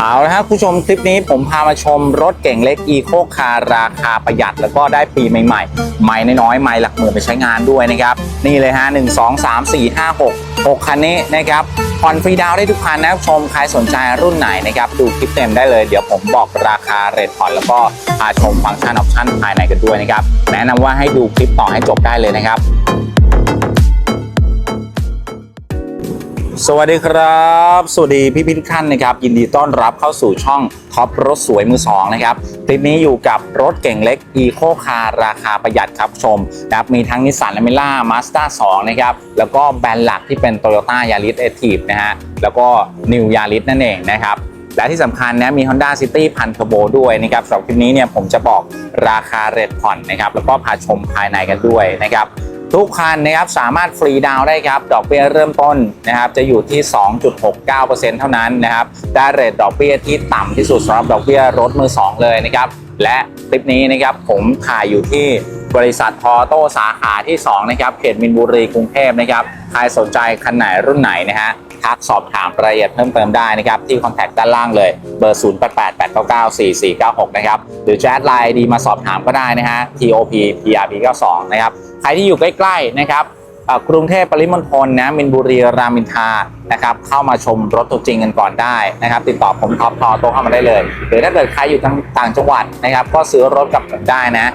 เอาละครับผู้ชมคลิปนี้ผมพามาชมรถเก่งเล็กอีโคคาราคาประหยัด แล้วก็ได้ปีใหม่ๆใหม่น้อยๆใหม่หลักหมื่นไปใช้งานด้วยนะครับ นี่เลยฮะ 1 2 3 4 5 6 6 คันนี้นะครับผ่อนฟรีดาวได้ทุกคันนะชมใครสนใจรุ่นไหนนะครับ ดูคลิปเต็มได้เลยเดี๋ยวผมบอกราคาเรทผ่อนแล้วก็พาชมฟังก์ชันออปชั่นภายในกันด้วยนะครับ แนะนำว่าให้ดูคลิปต่อให้จบได้เลยนะครับ สวัสดีครับ สวัสดีพี่พี่ทุกท่านนะครับ ยินดีต้อนรับเข้าสู่ช่องท็อปรถสวยมือสองนะครับคลิปนี้อยู่กับรถเก่งเล็ก e c o Car ราคาประหยัดครับชมนะครับมีทั้งนิสสันอเมร่ามาส d a 2นะครับ แล้วก็แบรนด์หลักที่เป็น Toyota Yaris a t i v นะฮะ แล้วก็ New Yaris นั่นเองนะครับและที่สำคัญนะมี Honda City พันเทอร์โบด้วยนะครับสำหรับคลิปนี้เนี่ยผมจะบอกราคาเรทผ่อนนะครับแล้วก็พาชมภายในกันด้วยนะครับ ทุกคันนะครับสามารถฟรีดาวได้ครับดอกเบี้ยเริ่มต้นนะครับจะอยู่ที่ 2.69%เท่านั้นนะครับได้เรทดอกเบี้ยที่ต่ำที่สุดสำหรับดอกเบี้ยรถมือ 2 เลยนะครับและคลิปนี้นะครับผมถ่ายอยู่ที่บริษัททอโต้สาขาที่ 2 นะครับเขตมินบุรีกรุงเทพนะครับใครสนใจคันไหนรุ่นไหนนะฮะ ทักสอบถามรายละเอียดเพิ่มเติมได้นะครับที่คอนแทคด้านล่างเลยเบอร์ 0888994496 นะครับ หรือแชทไลน์ดีมาสอบถามก็ได้นะฮะ TOP PRP 92นะครับ ใครที่อยู่ใกล้ๆนะครับกรุงเทพปริมณฑลนะมินบุรีรามินทานะครับเข้ามาชมรถตัวจริงกันก่อนได้นะครับ ติดต่อผมท็อปทอโตเข้ามาได้เลย หรือถ้าเกิดใครอยู่ต่างจังหวัดนะครับ ก็ซื้อรถกับผมได้นะ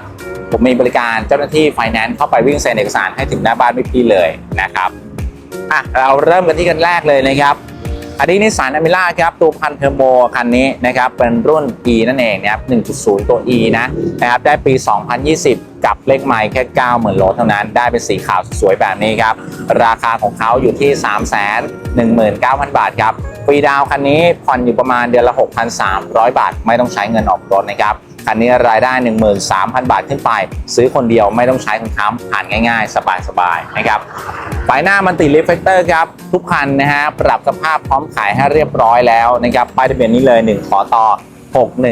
ผมมีบริการเจ้าหน้าที่ไฟแนนซ์เข้าไปวิ่งเซ็นเอกสารให้ถึงหน้าบ้านพี่ๆเลยนะครับ อะเราเริ่มกันที่กันแรกเลยนะครับอันนี้นิสสันอเมร่าครับตัวพันเทอร์โบคันนี้นะครับเป็นรุ่น E นั่นเองนะครับ 1.0 ตัว E นะนะครับได้ปี 2020 กับเลขไมล์แค่ 90,000โลเท่านั้นได้เป็นสีขาวสวยแบบนี้ครับ ราคาของเขาอยู่ที่ 319,000 บาทครับฟรีดาวคันนี้ผ่อนอยู่ประมาณเดือนละ 6,300 บาท ไม่ต้องใช้เงินออกรถนะครับคันนี้รายได้ 13,000 บาทขึ้นไป ซื้อคนเดียวไม่ต้องใช้คนค้ำผ่านง่าย ๆ สบายๆนะครับ ไฟหน้ามันติรีเฟกเตอร์ครับ ทุกคันนะฮะ ปรับสภาพพร้อมขายให้เรียบร้อยแล้วนะครับป้ายทะเบียนนี้เลย 1 ขอต่อ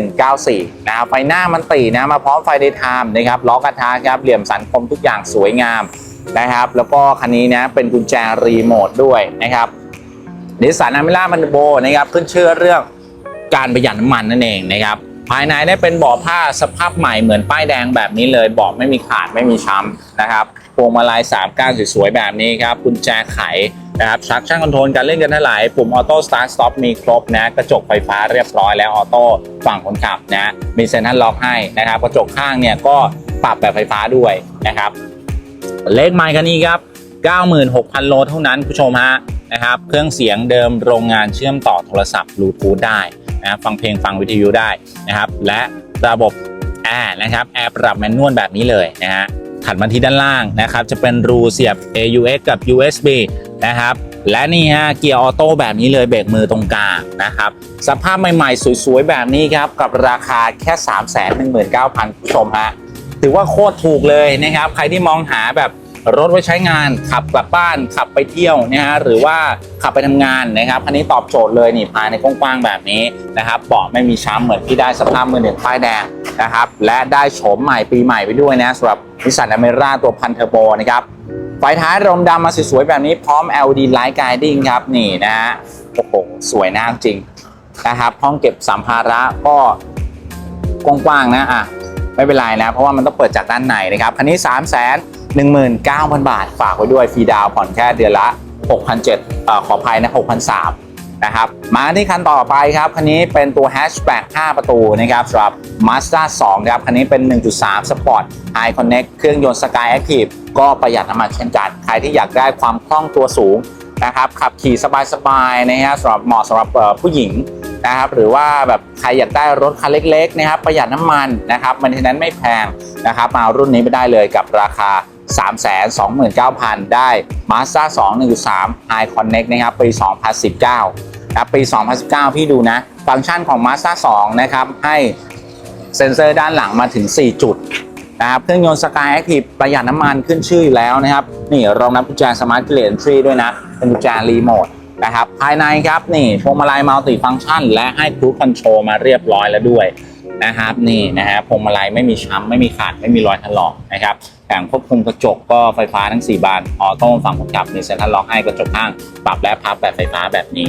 6194 นะครับไฟหน้ามันตินะ มาพร้อมไฟเดย์ไทม์นะครับล้อกระทะครับ เหลี่ยมสันคมทุกอย่างสวยงามนะครับ แล้วก็คันนี้นะ เป็นกุญแจรีโมทด้วยนะครับนิสสันอเมร่ามันโบนะครับขึ้นชื่อเรื่องการประหยัดน้ำมันนั่นเองนะครับภายในได้เป็นเบาะผ้าสภาพใหม่เหมือนป้ายแดงแบบนี้เลยเบาะไม่มีขาดไม่มีช้ำนะครับ วงมาลัย3ก้านสวยๆแบบนี้ครับกุญแจไขนะครับชักช่างคอนโทรลการเล่นกันท่าไหร่ปุ่มออโต้สตาร์ทสต็อปมีครบนะกระจกไฟฟ้าเรียบร้อยแล้วออโต้ฝั่งคนขับนะมีเซ็นทรัลล็อกให้นะครับกระจกข้างเนี่ยก็ปรับแบบไฟฟ้าด้วยนะครับเลขไมค์คันนี้ครับ 96,000 โลเท่านั้นผู้ชมฮะนะครับเครื่องเสียงเดิมโรงงานเชื่อมต่อโทรศัพท์บลูทูธได้นะครับฟังเพลงฟังวิทยุได้นะครับและระบบแอร์นะครับแอร์ปรับแมนนวลแบบนี้เลยนะฮะ ถัดมาที่ด้านล่างนะครับ จะเป็นรูเสียบ AUX กับ USB นะครับและนี่ฮะเกียร์ออโต้แบบนี้เลยเบรกมือตรงกลางนะครับ สภาพใหม่ๆ สวยๆ แบบนี้ครับ กับราคาแค่ 319,000ผู้ชมฮะถือว่าโคตรถูกเลยนะครับ ใครที่มองหาแบบ รถไว้ใช้งานขับกลับบ้านขับไปเที่ยวนะฮะหรือว่าขับไปทำงานนะครับคันนี้ตอบโจทย์เลยนี่ภายในกว้างๆแบบนี้นะครับเบาะไม่มีช้ำเหมือนที่ได้สภาพมือหนึ่งป้ายแดงนะครับและได้โฉมใหม่ปีใหม่ไปด้วยนะสำหรับนิสสันอเมร่าตัวพันเทอร์โบนะครับไฟท้ายรมดำมาสวยๆแบบนี้พร้อม LED Light Guiding ครับนี่นะฮะโอ้โหสวยน่าจริงนะครับห้องเก็บสัมภาระก็กว้างๆนะอะไม่เป็นไรนะ เพราะว่ามันต้องเปิดจากด้านในนะครับ คันนี้3 1 9 0 0 0 บาท ฝากไว้ด้วยฟรีดาวผ่อนแค่เดือนละ 6,700เอ่อขออภัยนะ 6,300 นะครับ มาที่คันต่อไปครับ คันนี้เป็นตัวแฮชแบ็ก5ประตูนะครับสำหรับ Mazda 2 ครับ คันนี้เป็น 1.3 Sport High Connect เครื่องยนต์ Sky Active ก็ประหยัดน้ำมันเช่นกัน ใครที่อยากได้ความคล่องตัวสูงนะครับ ขับขี่สบายๆนะฮะสำหรับเหมาะสำหรับผู้หญิงนะครับหรือว่าแบบใครอยากได้รถคันเล็กๆนะครับประหยัดน้ำมันนะครับมันทนั้นไม่แพงนะครับมาเอารุ่นนี้ไปได้เลยกับราคา 329,000 ได้ Mazda 2 1.3 High Connect นะครับปี 2019นะปี 2019 พี่ดูนะ ฟังก์ชันของ Mazda 2 นะครับ ให้เซ็นเซอร์ด้านหลังมาถึง 4 จุดนะครับเครื่องยนต์ Sky Active ประหยัดน้ำมันขึ้นชื่ออยู่แล้วนะครับ นี่รองรับกุญแจ Smart Key Entry ด้วยนะ เป็นกุญแจรีโมทนะครับภายในครับนี่พวงมาลัยมัลติฟังก์ชัน และให้ครูคอนโทรลมาเรียบร้อยแล้วด้วย นะครับนี่นะฮะพวงมาลัยไม่มีช้ำไม่มีขาดไม่มีรอยถลอกนะครับแผงควบคุมกระจกก็ไฟฟ้าทั้ง 4 บานออโต้ฝั่งคนขับมีเซ็นทรัลล็อกให้กระจกข้างปรับและพับแบบไฟฟ้าแบบนี้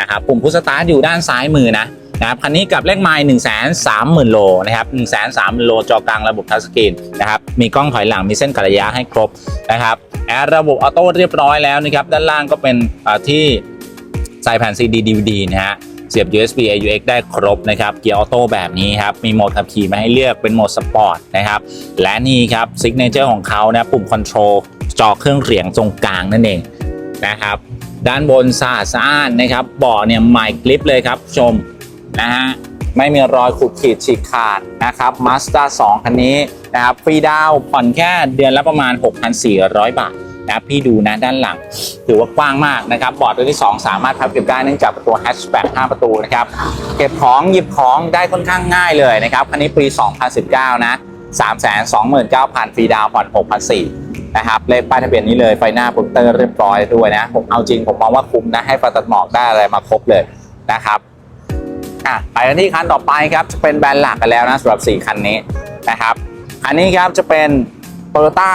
นะครับปุ่มพุชสตาร์ทอยู่ด้านซ้ายมือนะนะครับคันนี้กับเลขไมล์1 3 0 0 0 0โลนะครับ1 3 0 0 0 0โลจอกลางระบบทัชสกรีนนะครับมีกล้องถอยหลังมีเส้นกระยะให้ครบนะครับแอร์ระบบออโต้เรียบร้อยแล้วนะครับด้านล่างก็เป็นที่ใส่แผ่น CD DVD นะฮะ สียบ USB AUX ได้ครบนะครับ เกียร์ออโต้แบบนี้ครับ มีโหมดขับขี่มาให้เลือกเป็นโหมดสปอร์ตนะครับ และนี่ครับซิกเนเจอร์ของเขานะปุ่มคอนโทรลจอเครื่องเสียงตรงกลางนั่นเองนะครับ ด้านบนสะอาดสะอ้านนะครับเบาะเนี่ยใหม่กริปเลยครับชมนะฮะไม่มีรอยขูดขีดฉีกขาดนะครับมาส d a 2 คันนี้นะครับฟรีดาวน์ผ่อนแค่เดือนละประมาณ 6,400 บาท นะพี่ดูนะด้านหลังถือว่ากว้างมากนะครับบอร์ดตัวที่ 2 สามารถพับเก็บได้เนื่องจากประตูแฮชแบ็ก5ประตูนะครับเก็บของหยิบของได้ค่อนข้างง่ายเลยนะครับคันนี้ปี 2019 นะ329,000ฟรีดาวผ่อน6,400นะครับเลขป้ายทะเบียนนี้เลยไฟหน้าโปรเตอร์เรียบร้อยด้วยนะผมเอาจริงผมมองว่าคุ้มนะให้ไฟตัดหมอกได้อะไรมาครบเลยนะครับอะไปกันที่คันต่อไปครับจะเป็นแบรนด์หลักกันแล้วนะสำหรับ 4 คันนี้นะครับคันนี้ครับจะเป็น Toyota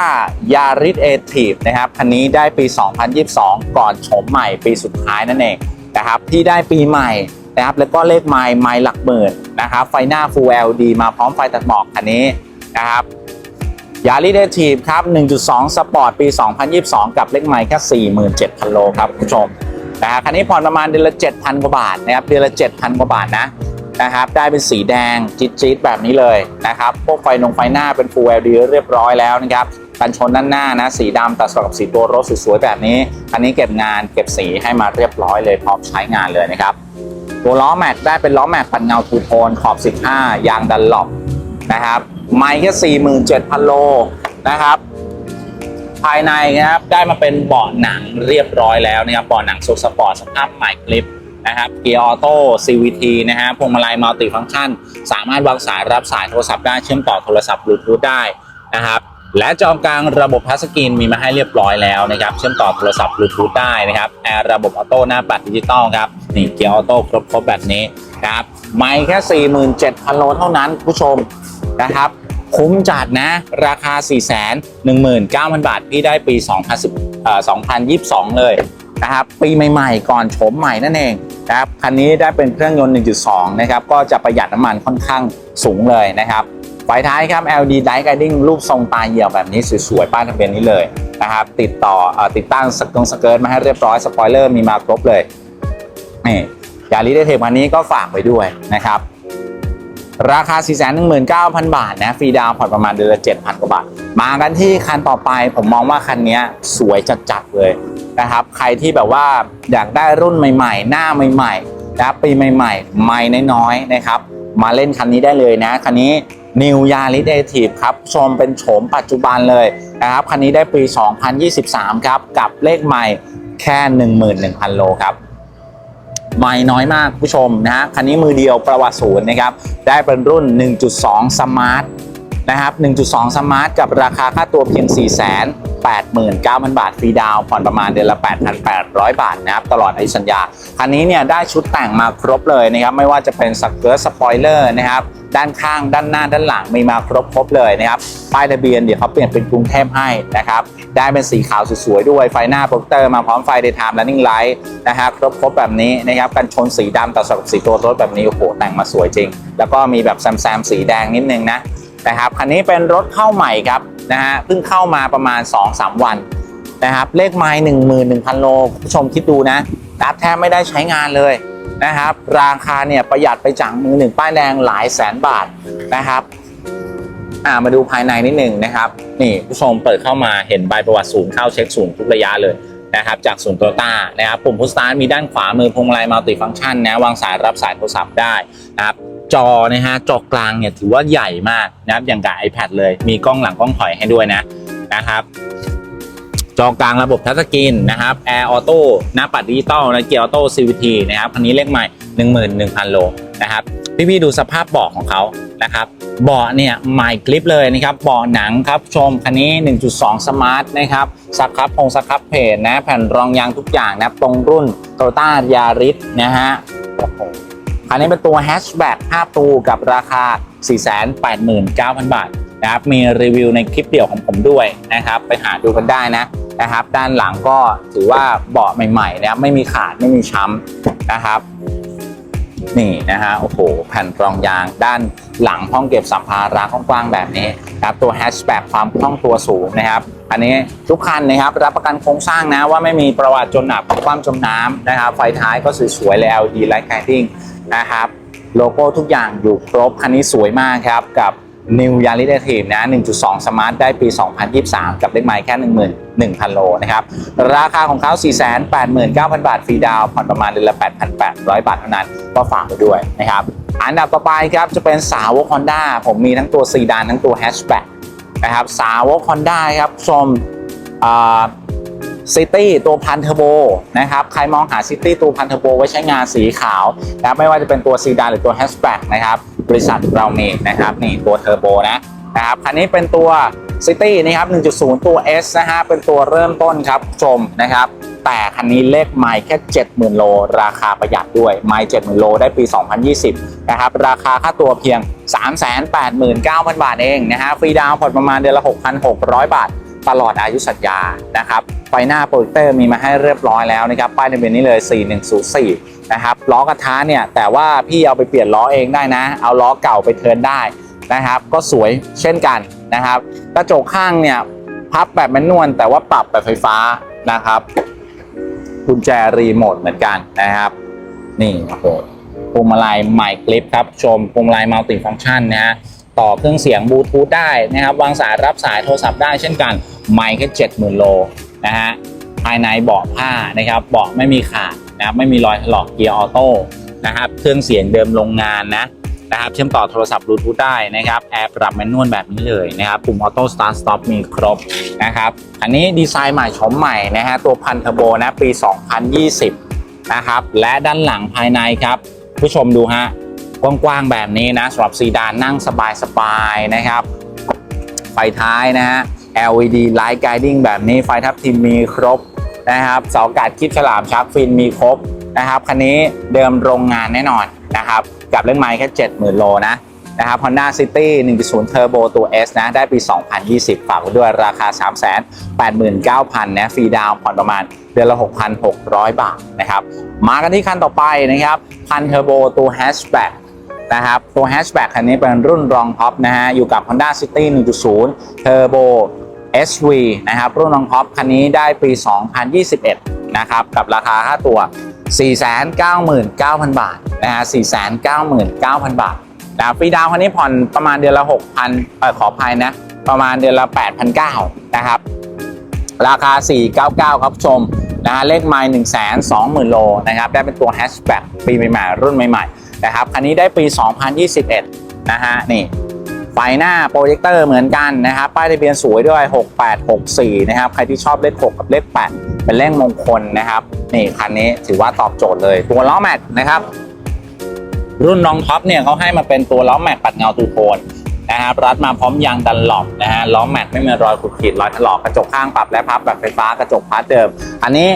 Yaris a t i v นะครับคันนี้ได้ปี 2022 ก่อนโฉมใหม่ปีสุดท้ายนั่นเองนะครับที่ได้ปีใหม่นะครับแล้วก็เลขไมล์ไมล์หลักหมื่นนะครับไฟหน้า Full LED มาพร้อมไฟตัดหมอกคันนี้นะครับยาริเดทีฟครับ 1.2 สปอร์ตปี 2022 กับเลขไมล์แค่ 47,000 โลครับคุณผู้ชมนะฮะคันนี้ผ่อนประมาณเดือนละ 7,000 กว่าบาทนะครับเดือนละ 7,000 กว่าบาทนะ นะครับ ได้เป็นสีแดงจี๊ดๆแบบนี้เลยนะครับ พวกไฟนงไฟหน้าเป็น Full LED เรียบร้อยแล้วนะครับกันชนด้านหน้านะ สีดำตัดสกับสีตัวรถสวยๆแบบนี้คันนี้เก็บงานเก็บสีให้มาเรียบร้อยเลยพร้อมใช้งานเลยนะครับ ตัวล้อแม็กได้เป็นล้อแม็กปัดเงาทูโทนขอบ 15 ยางดันหลบนะครับไม่แค่ 47,000 โลนะครับภายในนะครับได้มาเป็นเบาะหนังเรียบร้อยแล้วนะครับเบาะหนังสุดสปอร์ตสภาพใหม่คลิป นะครับเกียร์ออโต้ CVT นะฮะพวงมาลัยมัลติฟังก์ชัน สามารถวางสายรับสายโทรศัพท์ได้เชื่อมต่อโทรศัพท์บลูทูธได้นะครับและจอกลางระบบทัชสกรีนมีมาให้เรียบร้อยแล้วนะครับเชื่อมต่อโทรศัพท์บลูทูธได้นะครับแอร์ระบบออโต้หน้าปัดดิจิตอลครับนี่เกียร์ออโต้ครบครบแบบนี้นะครับไม่แค่ 47,000 โลเท่านั้นผู้ชมนะครับคุ้มจัดนะราคา 4 1 9 0 0 0 บาท พี่ได้ปี 2010เอ่อ2022 เลยนะครับปีใหม่ ๆ ก่อนโฉมใหม่นั่นเอง นะครับคันนี้ได้เป็นเครื่องยนต์ 1.2 นะครับ ก็จะประหยัดน้ำมันค่อนข้างสูงเลยนะครับไฟท้ายครับ LED Light Guiding รูปทรงตาเหี่ยวแบบนี้สวยๆ ป้ายทะเบียนนี้เลยนะครับ ติดต่ออติดตั้งสกงสเกิร์ตมาให้เรียบร้อย สปอยเลอร์มีมาครบเลยนี่ยาริเดเทปคันนี้ก็ฝากไปด้วยนะครับ ราคา 419,000 บาทนะฟรีดาวผ่อนประมาณเดือนละ7,000 กว่าบาท มากันที่คันต่อไปผมมองว่าคันนี้สวยจัดๆเลยนะครับ ใครที่แบบว่าอยากได้รุ่นใหม่ๆ หน้าใหม่ๆนะปีใหม่ๆ ไม่น้อยๆนะครับ มาเล่นคันนี้ได้เลยนะ คันนี้ New Yaris Active ครับชมเป็นโฉมปัจจุบันเลยนะครับ คันนี้ได้ปี 2023 ครับ กับเลขใหม่แค่ 11,000 โลครับ ไม่น้อยมากผู้ชมนะฮะคันนี้มือเดียวประวัติศูนย์นะครับ ได้เป็นรุ่น 1.2 Smart นะครับ 1.2 Smart กับราคาค่าตัวเพียง 89,000 บาทฟรีดาวผ่อนประมาณเดือนละ 8,800 บาทนะครับตลอดอายุสัญญาคันนี้เนี่ยได้ชุดแต่งมาครบเลยนะครับไม่ว่าจะเป็นสเกิร์ตสปอยเลอร์นะครับด้านข้างด้านหน้าด้านหลังมีมาครบครบเลยนะครับป้ายทะเบียนเดี๋ยวเขาเปลี่ยนเป็นกรุงเทพให้นะครับได้เป็นสีขาวสวยๆด้วยไฟหน้าโปรเตอร์มาพร้อมไฟ daytime running light นะฮะครบครบแบบนี้นะครับกันชนสีดำต่อสลับสีตัวรถแบบนี้โอ้โหแต่งมาสวยจริง แล้วก็มีแบบแซมๆสีแดงนิดนึงนะนะครับคันนี้เป็นรถเข้าใหม่ครับ นะฮะเพิ่งเข้ามาประมาณ 2-3 วันนะครับเลขไมล์11,000โลคุณผู้ชมคิดดูนะรับแทบไม่ได้ใช้งานเลยนะครับ ราคาเนี่ยประหยัดไปจากมือหนึ่งป้ายแดงหลายแสนบาทนะครับอ่ามาดูภายในนิดหนึ่งนะครับ นี่ผู้ชมเปิดเข้ามาเห็นใบประวัติศูนย์เข้าเช็คศูนย์ทุกระยะเลยนะครับจากศูนย์โตต้านะครับปุ่มพุชสตาร์ทมีด้านขวามือพวงมาลัยมัลติฟังก์ชันนะวางสายรับสายโทรศัพท์ได้นะครับ จอนะฮะจอกลางเนี่ยถือว่าใหญ่มากนะครับอย่างกับ iPad เลยมีกล้องหลังกล้องถอยให้ด้วยนะนะครับ จอกลางระบบทัชสกรีนนะครับ Air Auto หน้าปัดดิจิตอลนะเกียร์ออโต้ CVT นะครับคันนี้เลขใหม่ 11,000 โลนะครับพี่ๆดูสภาพเบาะของเขานะครับเบาะเนี่ยใหม่กริปเลยนะครับเบาะหนังครับชมคันนี้ 1.2 สมาร์ทนะครับสครับพงสครับเพจนะแผ่นรองยางทุกอย่างนะตรงรุ่น t o y o t a Yaris นะฮะโอันนี้เป็นตัวแฮชแบ็ก5ตูกับราคา 489,000 บาทนะครับมีรีวิวในคลิปเดี่ยวของผมด้วยนะครับ ไปหาดูกันได้นะนะครับ ด้านหลังก็ถือว่าเบาะใหม่ๆนะครับไม่มีขาดไม่มีช้ำนะครับ นี่นะฮะโอ้โห แผ่นกรองยางด้านหลังห้องเก็บสัมภาระกว้างๆแบบนี้นะครับตัวแฮชแบ็กความคล่องตัวสูงนะครับ อันนี้ทุกคันนะครับรับประกันโครงสร้างนะว่าไม่มีประวัติจมหนักความจมน้ำนะครับ ไฟท้ายก็สวยๆเลย LED Light Guiding นะครับโลโก้ทุกอย่างอยู่ครบคันนี้สวยมากครับกับ New Yaris Active นะ 1.2 Smart ได้ปี 2023 กับเลขไมล์แค่ 11,000 โลนะครับ ราคาของเขา 489,000 บาท ฟรีดาวผ่อนประมาณเดือนละ 8,800 บาทเท่านั้น ก็ฝากไว้ด้วยนะครับ อันดับต่อไปครับ จะเป็นสาวก Honda ผมมีทั้งตัวซีดานทั้งตัวแฮชแบ็ก นะครับสาวก Honda ครับชมซิตี้ตัวพันเทอร์โบนะครับใครมองหาซิตี้ตัวพันเทอร์โบไว้ใช้งานสีขาวนะครับไม่ว่าจะเป็นตัวซีดานหรือตัวแฮชแบ็กนะครับบริษัทเรามีนะครับนี่ตัวเทอร์โบนะนะครับคันนี้เป็นตัวซิตี้นะครับ1.0 ตัว S นะฮะเป็นตัวเริ่มต้นครับชมนะครับ แต่คันนี้เลขไมล์แค่ 70,000 โล ราคาประหยัดด้วย ไมล์70,000 โลได้ปี 2020 นะครับ ราคาค่าตัวเพียง 389,000 บาทเองนะฮะ ฟรีดาวน์ผ่อนประมาณเดือนละ 6,600 บาท ตลอดอายุสัญญา นะครับ ไฟหน้าโปรเจคเตอร์มีมาให้เรียบร้อยแล้วนะครับ ป้ายทะเบียนนี้เลย 4104 นะครับ ล้อกระทะเนี่ย แต่ว่าพี่เอาไปเปลี่ยนล้อเองได้นะ เอาล้อเก่าไปเทิร์นได้นะครับ ก็สวยเช่นกันนะครับ กระจกข้างเนี่ยพับแบบแมนนวลแต่ว่าปรับแบบไฟฟ้านะครับ กุญแจรีโมทเหมือนกันนะครับ นี่โอ้โหพวงมาลัยใหม่คลิปครับชมพวงมาลัยมัลติฟังก์ชันนะฮะต่อเครื่องเสียงบลูทูธได้นะครับ วางสายรับสายโทรศัพท์ได้เช่นกันไมค์แค่เจ็ดหมื่นโลนะฮะภายในเบาะผ้านะครับเบาะไม่มีขาดนะครับไม่มีรอยถลอกเกียร์ออโต้นะครับเครื่องเสียงเดิมโรงงานนะ นะครับเชื่อมต่อโทรศัพท์บลูทูธได้นะครับแอร์ปรับแมนนวลแบบนี้เลยนะครับปุ่มออโต้สตาร์ทสต็อปมีครบนะครับอันนี้ดีไซน์ใหม่ชมใหม่นะฮะตัวพันเทอร์โบนะปี 2020 นะครับและด้านหลังภายในครับ ผู้ชมดูฮะกว้างๆแบบนี้นะสำหรับซีดานนั่งสบายๆนะครับ ไฟท้ายนะฮะ LED Light Guiding แบบนี้ไฟทับทิมมีครบนะครับเสาอากาศคลิปฉลามชักฟินมีครบนะครับคันนี้เดิมโรงงานแน่นอนนะครับ กับเรื่องไม้แค่ 70,000 โลนะนะครับ Honda City 1.0 Turbo ตัว S นะ ได้ปี 2020 ฝากไว้ด้วยราคา 389,000 นะฟรีดาวน์ผ่อนประมาณเดือนละ 6,600 บาทนะครับ มากันที่คันต่อไปนะครับพันเทอร์โบตัว Hatchback นะครับตัว Hatchback คันนี้เป็นรุ่นรองท็อปนะฮะอยู่กับ Honda City 1.0 Turbo SV นะครับรุ่นรองท็อปคันนี้ได้ปี 2021 นะครับกับราคาค่าตัว 499,000 บาทนะฮะ499,000 บาทนะครับฟรีดาวคันนี้ผ่อนประมาณเดือนละ 6,000เออขออภัยนะ ประมาณเดือนละ 8,900นะครับ ราคา 499 ครับชมนะฮะเลขไมล์1 2 0 0 0 0 โลนะครับ ได้เป็นตัวแฮชแบ็กปีใหม่ๆรุ่นใหม่ๆนะครับ คันนี้ได้ปี 2021 นะฮะ นี่ ไฟหน้าโปรเจคเตอร์เหมือนกันนะครับป้ายทะเบียนสวยด้วย 6864 นะครับ ใครที่ชอบเลข 6 กับเลข 8 เป็นเลขมงคลนะครับ นี่คันนี้ถือว่าตอบโจทย์เลย ตัวล้อแม็กนะครับ รุ่นน้องท็อปเนี่ยเขาให้มาเป็นตัวล้อแม็กปัดเงาตูโทนนะครับรัดมาพร้อมยางดันหลอบนะฮะล้อแม็กไม่มีรอยขูดขีดรอยถลอกกระจกข้างปรับและพับแบบไฟฟ้ากระจกพาร์ทเดิม อันนี้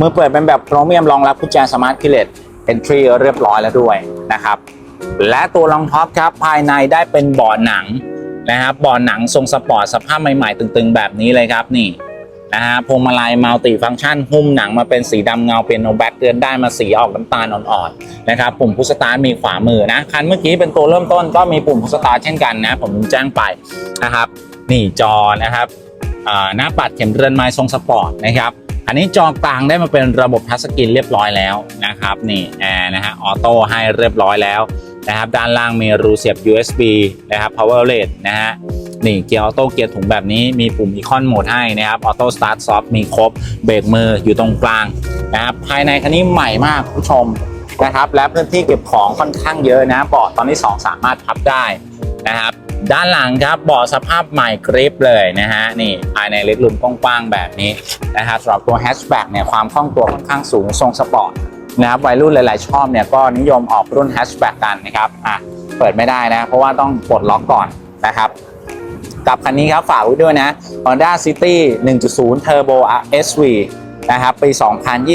มือเปิดเป็นแบบโครเมียมรองรับกุญแจสมาร์ทคิเลตเอนทรีเรียบร้อยแล้วด้วยนะครับ และตัวรองท็อปครับภายในได้เป็นเบาะหนังนะครับเบาะหนังทรงสปอร์ตสภาพใหม่ๆ ตึงๆ แบบนี้เลยครับนี่นะฮะพวงมาลัยมัลติฟังก์ชันหุ้มหนังมาเป็นสีดำเงาเป็นโนแบ็กเตือนได้มาสีออกน้ำตาลอ่อนๆนะครับปุ่มพุชสตาร์ทมีขวามือนะคันเมื่อกี้เป็นตัวเริ่มต้นก็มีปุ่มพุชสตาร์ทเช่นกันนะ ผมแจ้งไปนะครับ นี่จอนะครับหน้าปัดเข็มเรือนไม้ทรงสปอร์ตนะครับอันนี้จอกลางได้มาเป็นระบบทัชสกรีนเรียบร้อยแล้วนะครับนี่แอร์นะฮะออโต้ให้เรียบร้อยแล้ว นะครับด้านล่างมีรูเสียบ USB นะครับ power outlet นะฮะนี่เกียร์ออโต้เกียร์ถุงแบบนี้มีปุ่มอีคอนโหมดให้นะครับออโต้สตาร์ทซอฟมีครบเบรกมืออยู่ตรงกลางนะครับภายในคันนี้ใหม่มากผู้ชมนะครับและพื้นที่เก็บของค่อนข้างเยอะนะเบาะตอนที่ 2 สามารถพับได้นะครับด้านหลังครับเบาะสภาพใหม่กริปเลยนะฮะนี่ภายในเล็กลุมกว้างๆแบบนี้นะครับสำหรับตัวแฮชแบ็กเนี่ยความคล่องตัวค่อนข้างสูงทรงสปอร์ต นะครับวัยรุ่นหลาย ๆ ชอบเนี่ยก็นิยมออกรุ่นแฮชแบ็กกันนะครับอะเปิดไม่ได้นะ เพราะว่าต้องปลดล็อกก่อนนะครับ กับคันนี้ครับฝากไว้ด้วยนะ Honda City 1.0 Turbo SV นะครับปี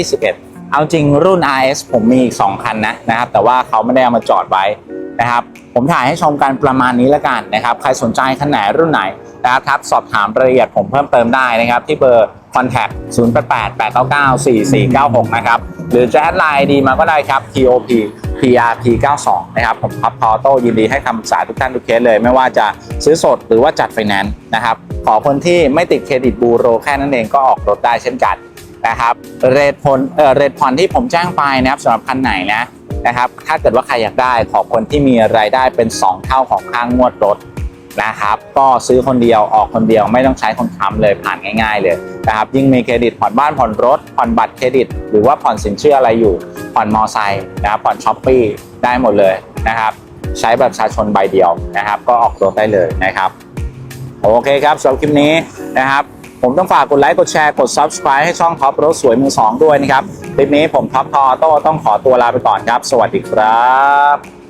2021 เอาจริงรุ่น RS ผมมีอีก 2 คันนะนะครับ แต่ว่าเขาไม่ได้เอามาจอดไว้นะครับ ผมถ่ายให้ชมกันประมาณนี้แล้วกันนะครับ ใครสนใจคันไหนรุ่นไหนนะครับทักสอบถามรายละเอียดผมเพิ่มเติมได้นะครับที่เบอร์ contact 088 899 4496 นะครับ หรือจะแอดไลน์ดีมาก็ได้ครับ TOP PRP 92นะครับ ผมพับพอโต้ยินดีให้คำปรึกษาทุกท่านทุกเคสเลย ไม่ว่าจะซื้อสดหรือว่าจัดไฟแนนซ์นะครับ ขอคนที่ไม่ติดเครดิตบูโรแค่นั้นเองก็ออกรถได้เช่นกันนะครับ เรทผลเอ่อเรทผ่อนที่ผมแจ้งไปนะครับสำหรับคันไหนนะนะครับ ถ้าเกิดว่าใครอยากได้ขอคนที่มีรายได้เป็น 2 เท่าของค่างวดรถนะครับ ก็ซื้อคนเดียวออกคนเดียวไม่ต้องใช้คนค้ำเลยผ่านง่าย ๆ เลย นะครับยิ่งมีเครดิตผ่อนบ้านผ่อนรถ ผ่อนบัตรเครดิต หรือว่าผ่อนสินเชื่ออะไรอยู่ ผ่อนมอไซค์นะครับผ่อนช้อปปี้ได้หมดเลยนะครับ ใช้แบบประชาชนใบเดียวนะครับ ก็ออกรถได้เลยนะครับ โอเคครับสำหรับคลิปนี้นะครับ ผมต้องฝากกดไลค์กดแชร์กด subscribe ให้ช่องท็อปรถสวยมือสองด้วยนะครับคลิปนี้ผมท็อปทอโต้ต้องขอตัวลาไปก่อนครับ สวัสดีครับ